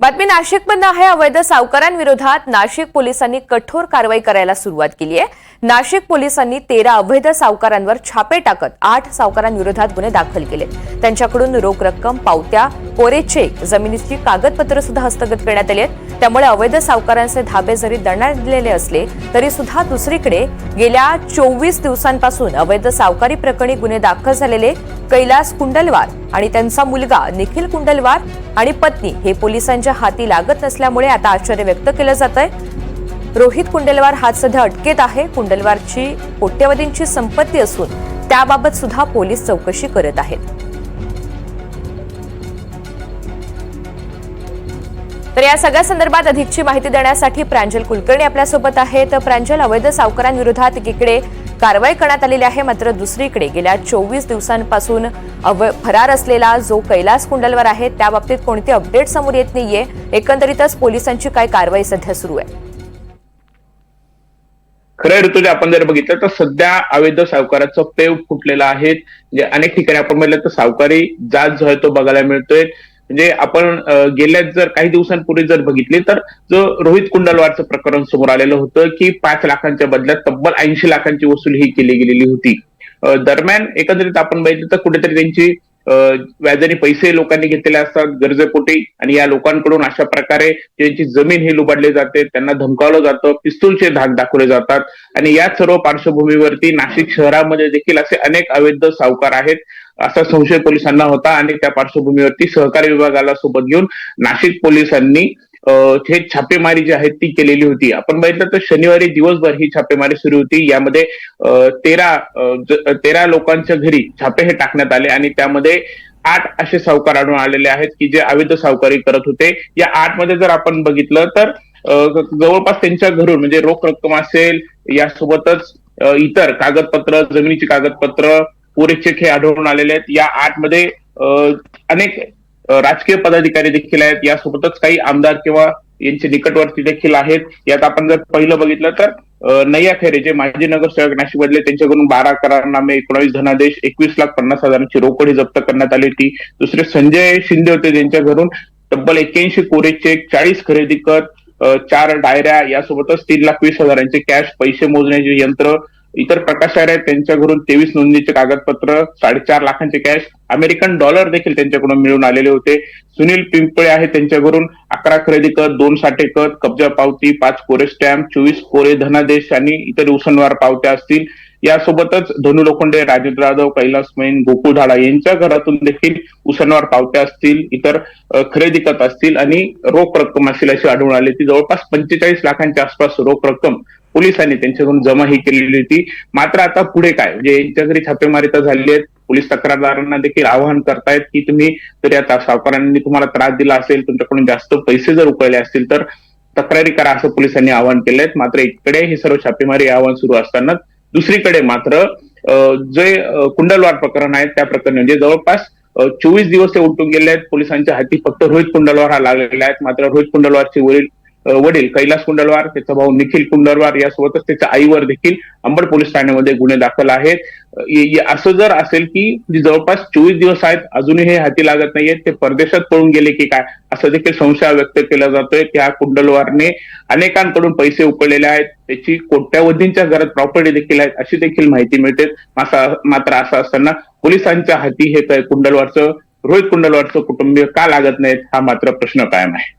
बातमी नाशिकमधनं आहे. अवैध सावकारांविरोधात नाशिक पोलिसांनी कठोर कारवाई करायला सुरुवात केली आहे. नाशिक पोलिसांनी तेरा अवैध सावकारांवर छापे टाकत आठ सावकारांविरोधात गुन्हे दाखल केले. त्यांच्याकडून रोख रक्कम पावत्या कोरे चेक जमिनीची कागदपत्र सुद्धा हस्तगत करण्यात आली आहेत. त्यामुळे अवैध सावकारांचे धाबे जरी दंडात दिलेले असले तरी सुद्धा दुसरीकडे गेल्या चोवीस दिवसांपासून अवैध सावकारी प्रकरणी गुन्हे दाखल झालेले कैलास कुंडलवार आणि त्यांचा मुलगा निखिल कुंडलवार आणि पत्नी हे पोलिसांच्या हाती लागत नसल्यामुळे आता आश्चर्य व्यक्त केलं जात आहे रोहित कुंडलवार हा सध्या अटकेत आहे. कुंडलवारची कोट्यवधींची संपत्ती असून त्याबाबत सुद्धा पोलीस चौकशी करत आहेत. तर या सगळ्या संदर्भात अधिकची माहिती देण्यासाठी प्रांजल कुलकर्णी आपल्यासोबत आहे तर प्रांजल अवैध सावकारांविरोधात एकीकडे कारवाई करण्यात आलेली आहे मात्र दुसरीकडे गेल्या चोवीस दिवसांपासून अव फरार असलेला जो कैलास कुंडलवर आहे त्या बाबतीत कोणते अपडेट समोर येत नाहीये. एकंदरीतच पोलिसांची काय कारवाई सध्या सुरू आहे? खरं ऋतुजा आपण जर बघितलं तर सध्या अवैध सावकाराचं पेव फुटलेलं आहे. म्हणजे अनेक ठिकाणी आपण म्हटलं तर सावकारी जात जो आहे तो बघायला मिळतोय. म्हणजे आपण गेल्या जर काही दिवसांपूर्वी जर बघितली तर जो रोहित कुंडलवारचं प्रकरण समोर आलेलं होतं की पाच लाखांच्या बदल्यात तब्बल ऐंशी लाखांची वसूल ही केली गेलेली होती. दरम्यान एकंदरीत आपण बघितलं तर कुठेतरी त्यांची व्याजाने पैसे लोकांनी घेतलेले असतात गरजेपोटी आणि या लोकांकडून अशा प्रकारे त्यांची जमीन ही लुबाडली जाते त्यांना धमकावलं जातं पिस्तूलचे धाक दाखवले जातात. आणि या सर्व पार्श्वभूमीवरती नाशिक शहरामध्ये देखील असे अनेक अवैध सावकार आहेत असा संशय पोलिसांना होता. आणि त्या पार्श्वभूमीवरती सहकारी विभागाला सोबत घेऊन नाशिक पोलिसांनी हे छापेमारी जी आहे ती केलेली होती. आपण बघितलं तर शनिवारी दिवसभर ही छापेमारी सुरू होती. यामध्ये तेरा तेरा लोकांच्या घरी छापे हे टाकण्यात आले आणि त्यामध्ये आठ असे सावकार आढळून आलेले आहेत की जे अवैध सावकारी करत होते. या आठमध्ये जर आपण बघितलं तर जवळपास त्यांच्या घरून म्हणजे रोख रक्कम असेल यासोबतच इतर कागदपत्र जमिनीची कागदपत्र पुरे चेक हे आढळून आलेले आहेत. या आठमध्ये अनेक राजकीय पदाधिकारी देखील आहेत. यासोबतच काही आमदार किंवा यांचे निकटवर्ती देखील आहेत. यात आपण जर पहिलं बघितलं तर नय्या खैरे जे माजी नगरसेवक नाशिक मधले त्यांच्याकडून बारा करारनामे एकोणावीस धनादेश एकवीस लाख पन्नास हजारांची रोकड ही जप्त करण्यात आली होती. दुसरे संजय शिंदे होते त्यांच्या घरून. तब्बल एक्क्याऐंशी कोरे चेक चाळीस खरेदी कर चार डायऱ्या यासोबतच तीन लाख वीस हजारांचे कॅश पैसे मोजण्याचे यंत्र इतर प्रकाशकार आहेत त्यांच्या घरून तेवीस नोंदणीचे कागदपत्र साडेचार लाखांचे कॅश अमेरिकन डॉलर देखील त्यांच्याकडून मिळून आलेले होते. सुनील पिंपळे आहेत त्यांच्याकडून अकरा खरेदी कर दोन साठे कर कब्जा पावती पाच कोरे स्टॅम्प चोवीस कोरे धनादेश आणि इतर उसनवार पावत्या असतील. यासोबतच धनु लोखंडे राजेंद्र जाधव कैलास मैन गोकुळ धाडा यांच्या घरातून देखील उसनवार पावत्या असतील इतर खरेदी करत असतील आणि रोख रक्कम असेल अशी आढळून आली ती जवळपास पंचेचाळीस लाखांच्या आसपास रोख रक्कम पोलिसांनी त्यांच्याकडून जमा ही केलेली होती. मात्र आता पुढे काय? म्हणजे यांच्या घरी छापेमारी तर झाली आहेत. पोलीस तक्रारदारांना देखील आवाहन करतायत की तुम्ही जर या सावकारांनी तुम्हाला त्रास दिला असेल तुमच्याकडून जास्त पैसे जर उकळले असतील तर तक्रारी करा असं पोलिसांनी आवाहन केलंय. मात्र इकडे हे सर्व छापेमारी आवाहन सुरू असताना दुसरीकडे मात्र जे कुंडलवार प्रकरण आहे त्या प्रकरणी म्हणजे जवळपास चोवीस दिवस ते उलटून गेले आहेत. पोलिसांच्या हाती फक्त रोहित कुंडलवार हा लागलेला आहे. मात्र रोहित कुंडलवारचे वरील वडील कैलास कुंडलवार त्याचा भाऊ निखिल कुंडलवार यासोबतच त्याच्या आईवर देखील अंबड पोलीस ठाण्यामध्ये गुन्हे दाखल आहेत. असं जर असेल की जवळपास चोवीस दिवस आहेत अजूनही हे हाती लागत नाहीयेत ते परदेशात पळून गेले की काय? असं देखील संशय व्यक्त केला जातोय त्या कुंडलवारने अनेकांकडून पैसे उकळलेले आहेत. त्याची कोट्यावधींच्या घरात प्रॉपर्टी देखील आहेत अशी देखील माहिती मिळते. मात्र असं असताना पोलिसांच्या हाती हे कुंडलवारचं रोहित कुंडलवारचं कुटुंबीय का लागत नाहीत हा मात्र प्रश्न कायम आहे.